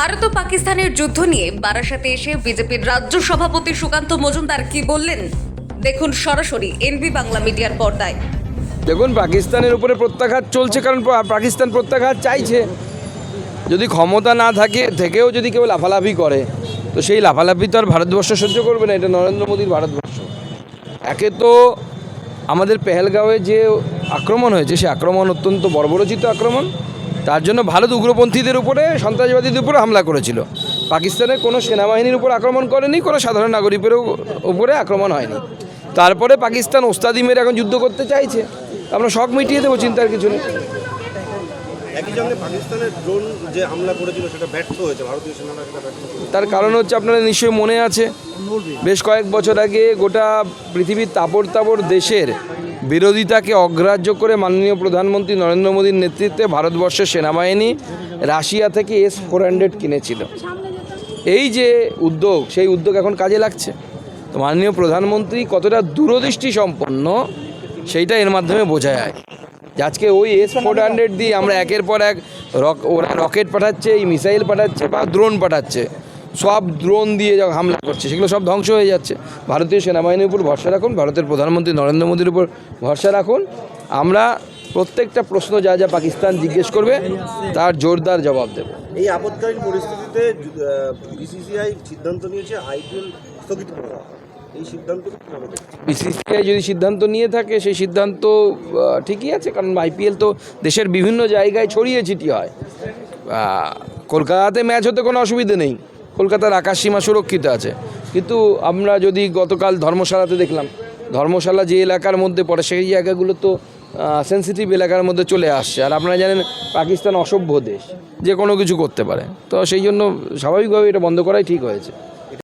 ভারত ও পাকিস্তানের যুদ্ধ নিয়ে বারাসাতে এসে বিজেপির রাজ্য সভাপতি সুকান্ত মজুমদার কি বললেন? দেখুন সরাসরি এনবি বাংলা মিডিয়ার পর্দায়। দেখুন, পাকিস্তানের উপরে প্রত্যাঘাত চলছে কারণ পাকিস্তান প্রত্যাঘাত চাইছে। যদি ক্ষমতা না থাকে, থেকেও যদি কেউ লাফালাফি করে, তো সেই লাফালাফি তো আর ভারতবর্ষ সহ্য করবে না, এটা নরেন্দ্র মোদীর ভারতবর্ষ। একে তো আমাদের পেহেলগাঁওয়ে যে আক্রমণ হয়েছে, সে আক্রমণ অত্যন্ত বর্বরচিত আক্রমণ। তার জন্য ভারত উগ্রপন্থীদের উপরে সন্ত্রাসবাদীদের উপরে হামলা করেছিল। পাকিস্তানের কোনো সেনাবাহিনীর উপর আক্রমণ করেনি কোনো সাধারণ নাগরিকের উপরে আক্রমণ হয়নি। তারপরে পাকিস্তান ওস্তাদি মেরে এখন যুদ্ধ করতে চাইছে। আমরা শখ মিটিয়ে দেবো চিন্তার কিছু নেই। একই সঙ্গে পাকিস্তানের ড্রোন যে হামলা করেছিল সেটা ব্যর্থ হয়েছে। ভারতীয় সেনারা সেটা ব্যর্থ তার কারণ হচ্ছে আপনারা নিশ্চয়ই মনে আছে বেশ কয়েক বছর আগে গোটা পৃথিবীর তাপর তাপর দেশের বিরোধিতাকে অগ্রাহ্য করে মাননীয় প্রধানমন্ত্রী নরেন্দ্র মোদীর নেতৃত্বে ভারতবর্ষের সেনাবাহিনী রাশিয়া থেকে এস ফোর হান্ড্রেড কিনেছিল। এই যে উদ্যোগ, সেই উদ্যোগ এখন কাজে লাগছে। তো মাননীয় প্রধানমন্ত্রী কতটা দূরদৃষ্টি সম্পন্ন, সেইটা এর মাধ্যমে বোঝা যায়। যে আজকে ওই এস ফোর হান্ড্রেড দিয়ে আমরা একের পর এক রক, ওরা রকেট পাঠাচ্ছে, এই মিসাইল পাঠাচ্ছে বা ড্রোন পাঠাচ্ছে। সব ড্রোন দিয়ে যা হামলা করছে সেগুলো সব ধ্বংস হয়ে যাচ্ছে। ভারতীয় সেনাবাহিনীর উপর ভরসা রাখুন ভারতের প্রধানমন্ত্রী নরেন্দ্র মোদীর উপর ভরসা রাখুন। আমরা প্রত্যেকটা প্রশ্ন যা যা পাকিস্তান জিজ্ঞেস করবে তার জোরদার জবাব দেবো। এই আপদকালীন পরিস্থিতিতে বিসিসিআই সিদ্ধান্ত নিয়েছে আইপিএল স্থগিত এই সিদ্ধান্ত বিসিসিআই যদি সিদ্ধান্ত নিয়ে থাকে সেই সিদ্ধান্ত ঠিকই আছে কারণ আইপিএল তো দেশের বিভিন্ন জায়গায় ছড়িয়ে ছিটিয়ে হয়। কলকাতাতে ম্যাচ হতে কোনো অসুবিধে নেই। কলকাতার আকাশসীমা সুরক্ষিত আছে। কিন্তু আমরা যদি গতকাল ধর্মশালাতে দেখলাম, ধর্মশালা যে এলাকার মধ্যে পড়ে, সেই জায়গাগুলো তো সেন্সিটিভ এলাকার মধ্যে চলে আসছে। আর আপনারা জানেন, পাকিস্তান অসভ্য দেশ, যে কোনো কিছু করতে পারে। তো সেই জন্য স্বাভাবিকভাবে এটা বন্ধ করাই ঠিক হয়েছে।